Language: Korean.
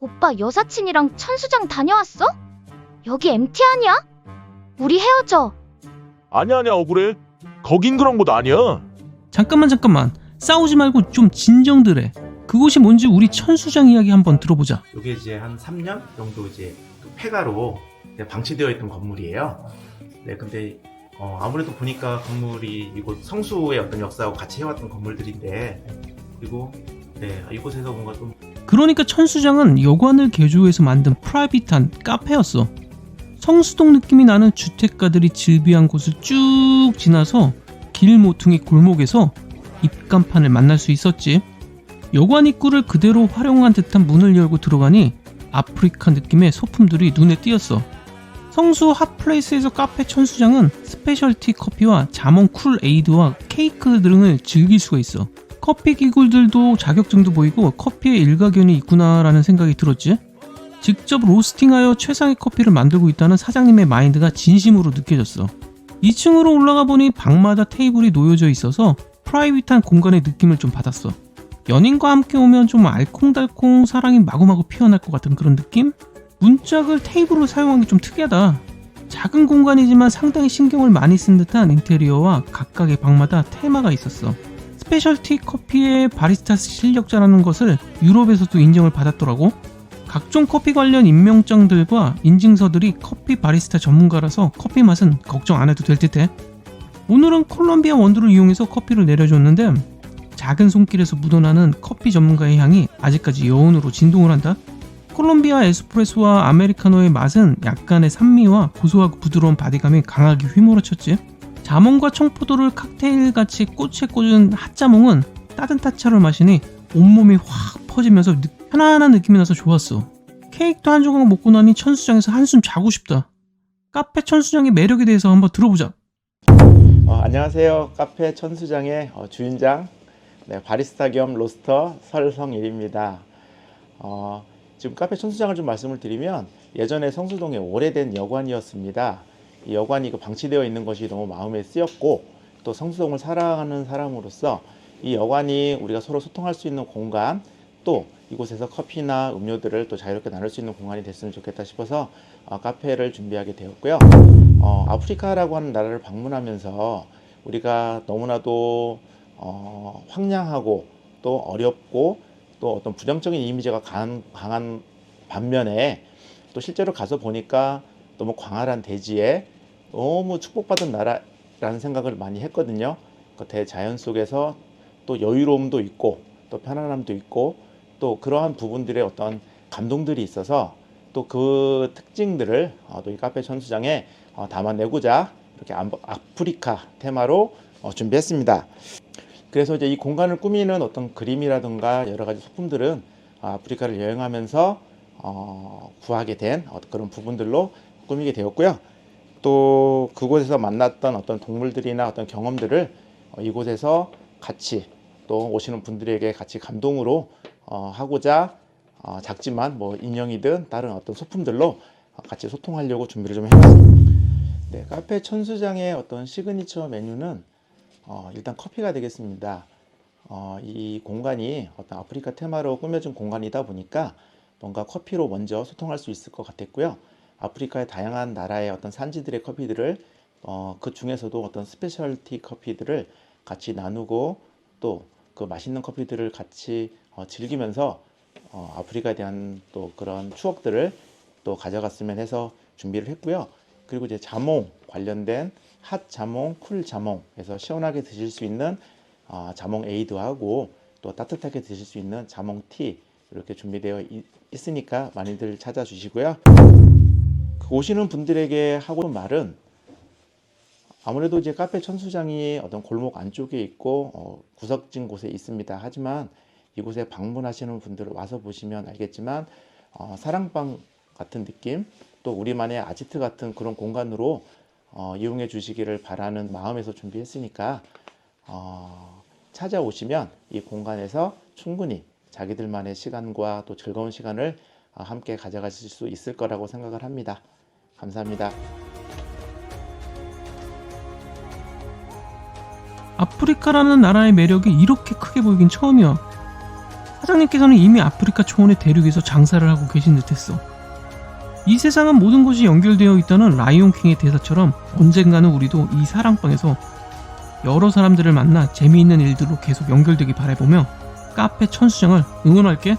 오빠 여사친이랑 천수장 다녀왔어? 여기 MT 아니야? 우리 헤어져. 아니야 아니야 억울해 거긴 그런 곳 아니야 잠깐만 잠깐만 싸우지 말고 좀 진정들 해 그곳이 뭔지 우리 천수장 이야기 한번 들어보자 이게 이제 한 3년 정도 이제 그 폐가로 이제 방치되어 있던 건물이에요. 네, 근데 어, 아무래도 보니까 건물이 이곳 성수의 어떤 역사하고 같이 해왔던 건물들인데 그리고 네, 이곳에서 뭔가 좀 그러니까 천수장은 여관을 개조해서 만든 프라이빗한 카페였어. 성수동 느낌이 나는 주택가들이 즐비한 곳을 쭉 지나서 길 모퉁이 골목에서 입간판을 만날 수 있었지. 여관 입구를 그대로 활용한 듯한 문을 열고 들어가니 아프리카 느낌의 소품들이 눈에 띄었어. 성수 핫플레이스에서 카페 천수장은 스페셜티 커피와 자몽 쿨 에이드와 케이크 등을 즐길 수가 있어. 커피 기굴들도 자격증도 보이고 커피에 일가견이 있구나라는 생각이 들었지. 직접 로스팅하여 최상의 커피를 만들고 있다는 사장님의 마인드가 진심으로 느껴졌어. 2층으로 올라가 보니 방마다 테이블이 놓여져 있어서 프라이빗한 공간의 느낌을 좀 받았어. 연인과 함께 오면 좀 알콩달콩 사랑이 마구마구 피어날 것 같은 그런 느낌? 문짝을 테이블로 사용한 게 좀 특이하다. 작은 공간이지만 상당히 신경을 많이 쓴 듯한 인테리어와 각각의 방마다 테마가 있었어. 스페셜티 커피의 바리스타 실력자라는 것을 유럽에서도 인정을 받았더라고. 각종 커피 관련 임명장들과 인증서들이 커피 바리스타 전문가라서 커피 맛은 걱정 안 해도 될 듯해. 오늘은 콜롬비아 원두를 이용해서 커피를 내려줬는데 작은 손길에서 묻어나는 커피 전문가의 향이 아직까지 여운으로 진동을 한다. 콜롬비아 에스프레소와 아메리카노의 맛은 약간의 산미와 고소하고 부드러운 바디감이 강하게 휘몰아쳤지. 자몽과 청포도를 칵테일같이 꽃에 꽂은 핫자몽은 따뜻한 차를 마시니 온몸이 확 퍼지면서 느- 편안한 느낌이 나서 좋았어. 케이크도 한 조각 먹고 나니 천수장에서 한숨 자고 싶다. 카페 천수장의 매력에 대해서 한번 들어보자. 어, 안녕하세요. 카페 천수장의 어, 주인장, 네, 바리스타 겸 로스터 설성일입니다. 어, 지금 카페 천수장을 좀 말씀을 드리면 예전에 성수동에 오래된 여관이었습니다. 이 여관이 그 방치되어 있는 것이 너무 마음에 쓰였고 또 성수동을 사랑하는 사람으로서 이 여관이 우리가 서로 소통할 수 있는 공간 또 이곳에서 커피나 음료들을 또 자유롭게 나눌 수 있는 공간이 됐으면 좋겠다 싶어서 어, 카페를 준비하게 되었고요. 어, 아프리카라고 하는 나라를 방문하면서 우리가 너무나도 어, 황량하고 또 어렵고 또 어떤 부정적인 이미지가 강한, 강한 반면에 또 실제로 가서 보니까 너무 광활한 대지에 너무 축복받은 나라라는 생각을 많이 했거든요. 그 대자연 속에서 또 여유로움도 있고 또 편안함도 있고 또 그러한 부분들의 어떤 감동들이 있어서 또 그 특징들을 어, 또이 카페 천수장에 어, 담아내고자 이렇게 안- 아프리카 테마로 어, 준비했습니다. 그래서 이제 이 공간을 꾸미는 어떤 그림이라든가 여러 가지 소품들은 아, 아프리카를 여행하면서 어, 구하게 된 그런 부분들로 꾸미게 되었고요. 또 그곳에서 만났던 어떤 동물들이나 어떤 경험들을 어, 이곳에서 같이 또 오시는 분들에게 같이 감동으로 어, 하고자 어, 작지만 뭐 인형이든 다른 어떤 소품들로 어, 같이 소통하려고 준비를 좀 해봤습니다. 네, 카페 천수장의 어떤 시그니처 메뉴는 어, 일단 커피가 되겠습니다. 어, 이 공간이 어떤 아프리카 테마로 꾸며진 공간이다 보니까 뭔가 커피로 먼저 소통할 수 있을 것 같았고요. 아프리카의 다양한 나라의 어떤 산지들의 커피들을 어, 그 중에서도 어떤 스페셜티 커피들을 같이 나누고 또 그 맛있는 커피들을 같이 어, 즐기면서 어, 아프리카에 대한 또 그런 추억들을 또 가져갔으면 해서 준비를 했고요. 그리고 이제 자몽 관련된 핫 자몽, 쿨 자몽에서 시원하게 드실 수 있는 어, 자몽 에이드하고 또 따뜻하게 드실 수 있는 자몽 티 이렇게 준비되어 있, 있으니까 많이들 찾아주시고요. 그 오시는 분들에게 하고 싶은 말은 아무래도 이제 카페 천수장이 어떤 골목 안쪽에 있고 어, 구석진 곳에 있습니다. 하지만 이곳에 방문하시는 분들 와서 보시면 알겠지만 어, 사랑방 같은 느낌 또 우리만의 아지트 같은 그런 공간으로 어, 이용해 주시기를 바라는 마음에서 준비했으니까 어, 찾아오시면 이 공간에서 충분히 자기들만의 시간과 또 즐거운 시간을 어, 함께 가져가실 수 있을 거라고 생각을 합니다. 감사합니다. 아프리카라는 나라의 매력이 이렇게 크게 보이긴 처음이야. 사장님께서는 이미 아프리카 초원의 대륙에서 장사를 하고 계신 듯했어. 이 세상은 모든 것이 연결되어 있다는 라이온킹의 대사처럼 언젠가는 우리도 이 사랑방에서 여러 사람들을 만나 재미있는 일들로 계속 연결되기 바라보며 카페 천수장을 응원할게.